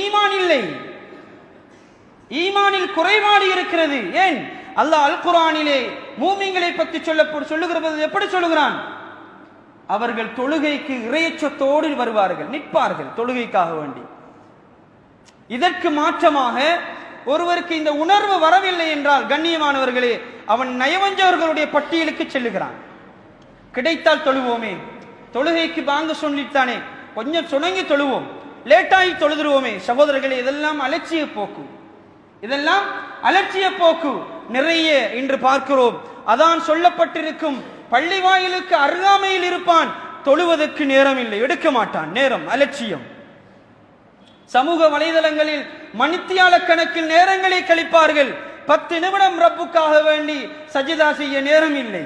ஈமான் இல்லை. ஈமானில் குறைபாடு இருக்கிறது. ஏன்? அல்லாஹ் அல் குரானிலே மூமிங்களை பற்றி சொல்ல சொல்லுகிற எப்படி சொல்லுகிறான்? அவர்கள் தொழுகைக்கு இறையச்சத்தோடு வருவார்கள். நிற்பார்கள் தொழுகைக்காக வேண்டி. இதற்கு மாற்றமாக ஒருவருக்கு இந்த உணர்வு வரவில்லை என்றால் கண்ணியமானவர்களே அவன் நயவஞ்சவர்களுடைய பட்டியலுக்கு செல்லுகிறான். கிடைத்தால் தொழுவோமே. தொழுகைக்கு வாங்க சொல்லித்தானே கொஞ்சம் சுணங்கி தொழுவோம். லேட்டாகி தொழுதுருவோமே சகோதரர்களே இதெல்லாம் அலட்சிய போக்கு. இதெல்லாம் அலட்சிய போக்கு நிறைய இன்று பார்க்கிறோம். அதான் சொல்லப்பட்டிருக்கும் பள்ளி வாயிலுக்கு அருகாமையில் இருப்பான் தொழுவதற்கு நேரம் இல்லை எடுக்க மாட்டான் நேரம் அலட்சியம். சமூக வலைதளங்களில் மணித்தியால கணக்கில் நேரங்களை கழிப்பார்கள். பத்து நிமிடம் ரப்புக்காக வேண்டி சஜிதா செய்ய நேரம் இல்லை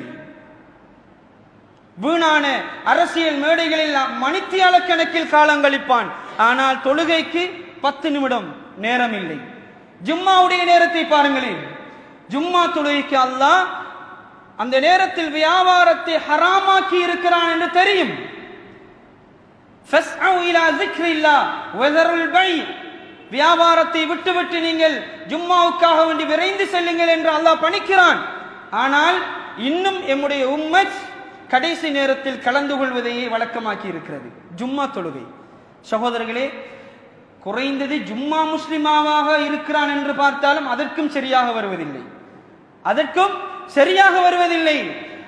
வீணான அரசியல் மேடைகளில் மணித்தியால கணக்கில் காலம் கழிப்பான் ஆனால் தொழுகைக்கு பத்து நிமிடம் நேரம் இல்லை ஜும்மாவுடைய நேரத்தை பாருங்களேன். ஜும்மா தொழுகைக்கு அல்லாஹ் அந்த நேரத்தில் வியாபாரத்தை ஹராமாக்கி இருக்கிறான் என்று தெரியும். வியாபாரத்தை விட்டுவிட்டு நீங்கள் ஜும்மாவுக்காக வேண்டி விரைந்து செல்லுங்கள் என்று அல்லாஹ் பணிக்கிறான். ஆனால் இன்னும் எம்முடைய உம்மஜ் கடைசி நேரத்தில் கலந்து கொள்வதையே வழக்கமாக்கி இருக்கிறது. ஜும்மா தொழுகை. சகோதரர்களே குறைந்தது ஜும்மா முஸ்லிமாவாக இருக்கிறான் என்று பார்த்தாலும் அதற்கும் சரியாக வருவதில்லை. அதற்கும் சரியாக வருவதில்லை.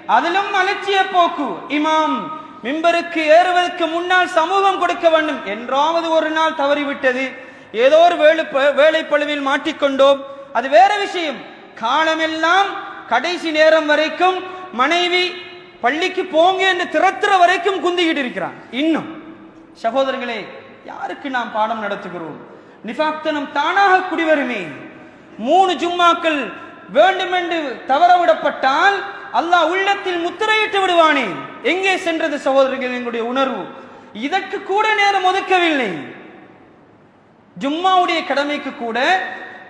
அதிலும் அலட்சிய போக்கு இமாம் மிம்பருக்கு ஏறுவதற்கு முன்னால் சமூகம் கொடுக்க வேண்டும். என்றாவது ஒரு நாள் தவறிவிட்டது. ஏதோ ஒரு வேலை வேலைப்பழுவில் மாட்டிக்கொண்டோம். அது வேற விஷயம். காலமெல்லாம் கடைசி நேரம் வரைக்கும் மனைவி பள்ளிக்கு போங்க என்று திறத்துற வரைக்கும் குந்திக்கிட்டு இருக்கிறான். இன்னும். சகோதரர்களே யாருக்கு நாம் பாடம் நடத்துகிறோம்? நிஃபாக்தனம் தானாக குடிவருமே. மூணு ஜும்மாக்கள் வேண்டுமென்று தவறவிடப்பட்டால் அல்லாஹ் உள்ளத்தில் முத்திரையிட்டு விடுவானே. எங்கே சென்றது சகோதரர்கள் எங்களுடைய உணர்வு? இதற்கு கூட நேரம் ஒதுக்கவில்லை. ஜும்மாவுடைய கடமைக்கு கூட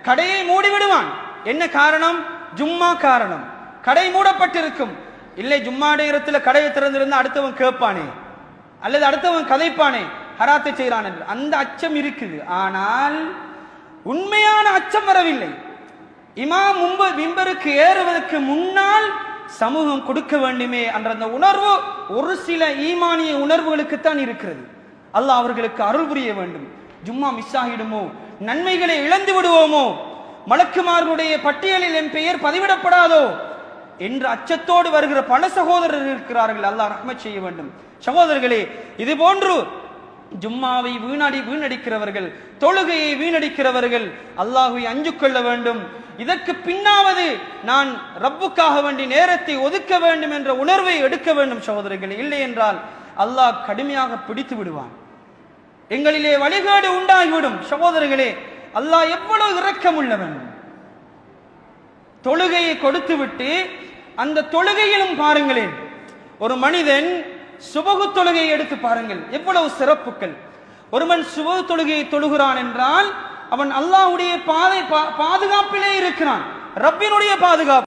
கடையை மூடி விடுவான் என்ன காரணம்? ஜும்மா காரணம். கடை மூடப்பட்டிருக்கும். இல்லை ஜும்மா நேரத்தில் கடையை திறந்திருந்தா அடுத்தவன் கேட்பானே. அல்லது அடுத்தவன் கதைப்பானே ஹராத்தை செய்கிறான் என்று. அந்த அச்சம் இருக்குது. ஆனால் உண்மையான அச்சம் வரவில்லை. இமாம் முன்பு மிம்பருக்கு ஏறுவதற்கு முன்னால் சமூகம் கொடுக்க வேண்டுமே என்ற அந்த உணர்வு ஒரு சில ஈமானிய உணர்வுகளுக்குத்தான் இருக்கிறது. அல்லாஹ் அவர்களுக்கு அருள் புரிய வேண்டும். ஜும்மா மிஸ் ஆகிடுமோ? நன்மைகளை இழந்து விடுவோமோ? மலக்குமார்களுடைய பட்டியலில் என் பெயர் பதிவிடப்படாதோ? என்ற அச்சத்தோடு வருகிற பல சகோதரர் இருக்கிறார்கள். அல்லாஹ் ரஹ்மத் செய்ய வேண்டும். சகோதரர்களே இது போன்று ஜும்மாவை வீணடி வீணடிக்கிறவர்கள் தொழுகையை வீணடிக்கிறவர்கள் அல்லாஹுவை அஞ்சு கொள்ள வேண்டும். இதற்கு பின்னாவது நான் ரப்புக்காக வேண்டி நேரத்தை ஒதுக்க வேண்டும் என்ற உணர்வை எடுக்க வேண்டும் சகோதரர்கள். இல்லை என்றால் அல்லாஹ் கடுமையாக பிடித்து விடுவான். எங்களிலே வழிகாடு உண்டாகிவிடும். சகோதரர்களே அல்லாஹ் எவ்வளவு இரக்கம் உள்ளவன் தொழுகையை கொடுத்து விட்டு அந்த தொழுகையிலும் பாருங்களேன். ஒரு மனிதன் சுபகு தொழுகையை எடுத்து பாருங்கள். எவ்வளவு சிறப்புகள் ஒருவன் சுபகு தொழுகையை தொழுகிறான் என்றால் அவன் அல்லாஹ்வுடைய பாதை பாதுகாப்பிலே இருக்கிறான். ரப்பினுடைய பாதுகாப்பு.